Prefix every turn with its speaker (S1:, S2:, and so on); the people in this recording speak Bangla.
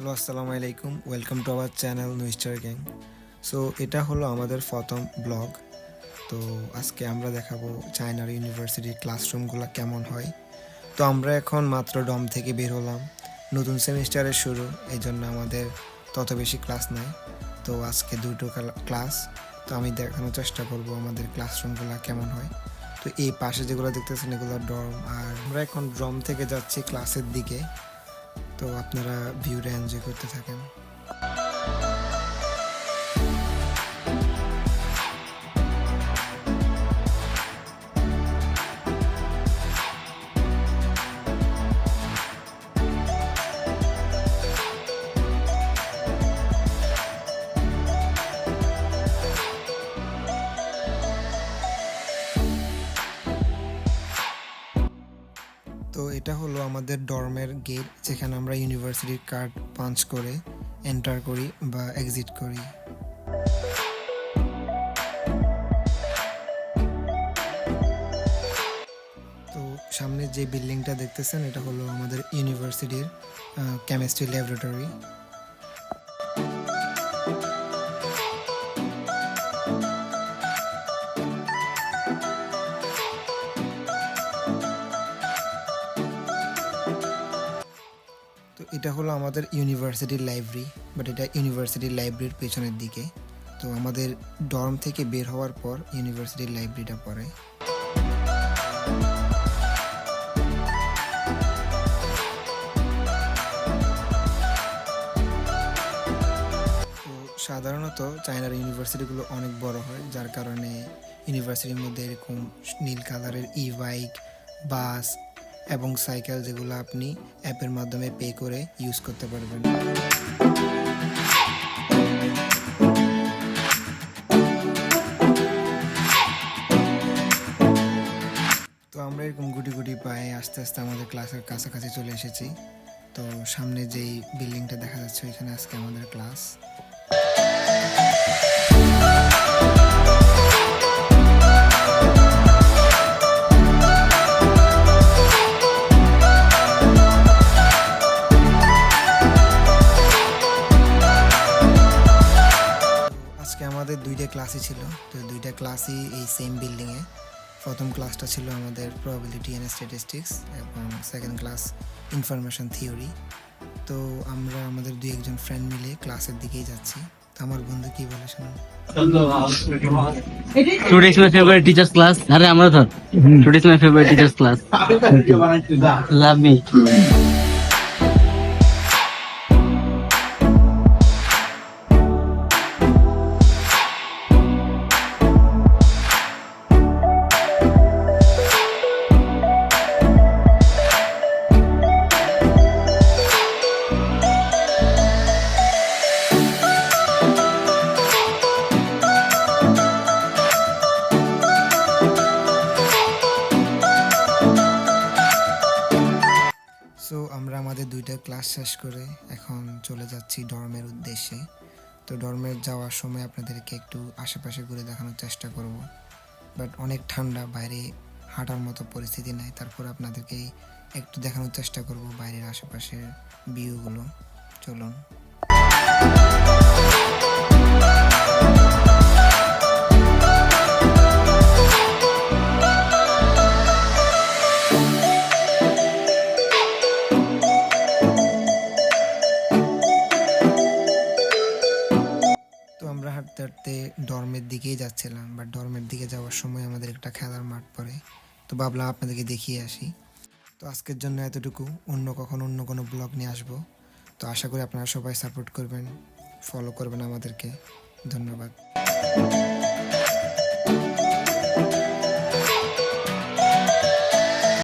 S1: হ্যালো, আসসালামু আলাইকুম। Welcome to our channel Newstar Gang so এটা হলো আমাদের প্রথম ব্লগ। তো, আজকে আমরা দেখাবো চায়নার ইউনিভার্সিটির ক্লাসরুমগুলো কেমন হয়। তো, আমরা এখন মাত্র ডম থেকে বের হলাম। নতুন সেমিস্টারের শুরু এই জন্য আমাদের তত বেশি ক্লাস নাই। তো, আজকে দুটো ক্লাস তো, আমি দেখানোর চেষ্টা করব আমাদের ক্লাসরুমগুলো কেমন হয়। তো, এই পাশে যেগুলো দেখতেছেন, এগুলো ডর্ম আর আমরা এখন ড্রম থেকে যাচ্ছি ক্লাসের দিকে। তো আপনারা ভিউটা এনজয় করতে থাকেন। তো এটা হলো আমাদের ডর্মের গেট যেখানে আমরা ইউনিভার্সিটির কার্ড পাঞ্চ করে এন্টার করি বা এক্সিট করি। তো সামনে যে বিল্ডিংটা দেখতেছেন, এটা হলো আমাদের ইউনিভার্সিটির কেমিস্ট্রি ল্যাবরেটরি এটা হলো আমাদের ইউনিভার্সিটির লাইব্রেরি, বাট এটা ইউনিভার্সিটির লাইব্রেরির পেছনের দিকে। তো আমাদের ডর্ম থেকে বের হওয়ার পর ইউনিভার্সিটির লাইব্রেরিটা পড়ে। সাধারণত চায়নার ইউনিভার্সিটিগুলো অনেক বড় হয়, যার কারণে ইউনিভার্সিটির মধ্যে এরকম নীল কালারের ই বাইক বাস এবং সাইকেল যেগুলো আপনি অ্যাপের মাধ্যমে পে করে ইউজ করতে পারবেন। তো আমরা এরকম গুটি গুটি পায়ে আস্তে আস্তে আমাদের ক্লাসের কাছাকাছি চলে এসেছি। তো সামনে যেই বিল্ডিংটা দেখা যাচ্ছে, ওইখানে আজকে আমাদের ক্লাস ক্লাসই ছিল। তো দুইটা ক্লাসই এই সেম বিল্ডিংয়ে প্রথম ক্লাসটা ছিল আমাদের প্রবাবিলিটি অ্যান্ড স্ট্যাটিস্টিক্স এবং সেকেন্ড ক্লাস ইনফরমেশন থিওরি তো আমরা আমাদের দুই একজন ফ্রেন্ড মিলে ক্লাসের দিকেই যাচ্ছি। তো আমার বন্ধু কি বলে শুনুন?
S2: Today is my favorite teacher's class. আরে আমরা ধর। Today is my favorite teacher's class. Love me.
S1: So আমরা আমাদের দুইটা ক্লাস শেষ করে এখন চলে যাচ্ছি ডর্মের উদ্দেশ্যে। তো ডর্মের যাওয়ার সময় আপনাদেরকে একটু আশেপাশে ঘুরে দেখানোর চেষ্টা করব। বাট অনেক ঠান্ডা, বাইরে হাঁটার মতো পরিস্থিতি নাই। তারপর আপনাদেরকে একটু দেখানোর চেষ্টা করব বাইরের আশেপাশের ভিউগুলো চলুন। হাঁটতে হাঁটতে ডর্মের দিকেই যাচ্ছিলাম বা ডর্মের দিকে যাওয়ার সময় আমাদের একটা খেলার মাঠ পড়ে। তো ভাবলাম আপনাদেরকে দেখিয়ে আসি। তো আজকের জন্য এতটুকু, অন্য কখনো অন্য কোনো ব্লগ নিয়ে আসব। তো আশা করি আপনারা সবাই সাপোর্ট করবেন ফলো করবেন আমাদেরকে। ধন্যবাদ।